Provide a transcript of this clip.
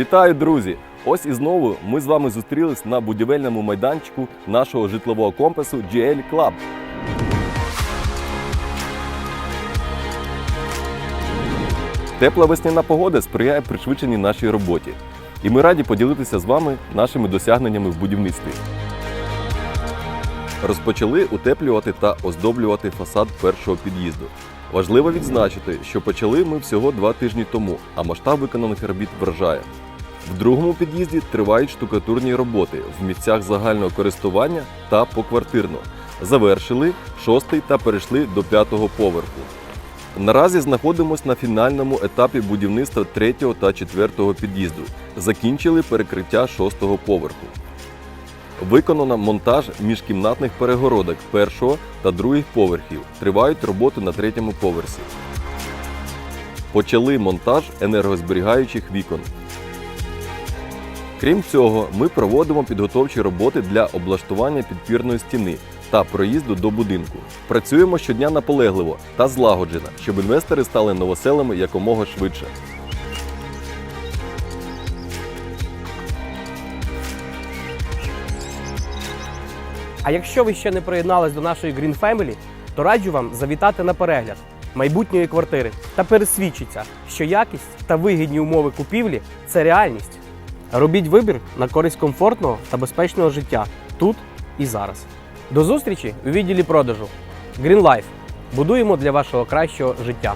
Вітаю, друзі! Ось і знову ми з вами зустрілись на будівельному майданчику нашого житлового комплексу GL Club. Тепла весняна погода сприяє пришвидшеній нашій роботі. І ми раді поділитися з вами нашими досягненнями в будівництві. Розпочали утеплювати та оздоблювати фасад першого під'їзду. Важливо відзначити, що почали ми всього два тижні тому, а масштаб виконаних робіт вражає. В другому під'їзді тривають штукатурні роботи в місцях загального користування та поквартирно. Завершили шостий та перейшли до п'ятого поверху. Наразі знаходимося на фінальному етапі будівництва третього та четвертого під'їзду. Закінчили перекриття шостого поверху. Виконано монтаж міжкімнатних перегородок першого та других поверхів. Тривають роботи на третьому поверсі. Почали монтаж енергозберігаючих вікон. Крім цього, ми проводимо підготовчі роботи для облаштування підпірної стіни та проїзду до будинку. Працюємо щодня наполегливо та злагоджено, щоб інвестори стали новоселами якомога швидше. А якщо ви ще не приєднались до нашої Green Family, то раджу вам завітати на перегляд майбутньої квартири та пересвідчиться, що якість та вигідні умови купівлі це реальність. Робіть вибір на користь комфортного та безпечного життя тут і зараз. До зустрічі у відділі продажу. Green Life. Будуємо для вашого кращого життя.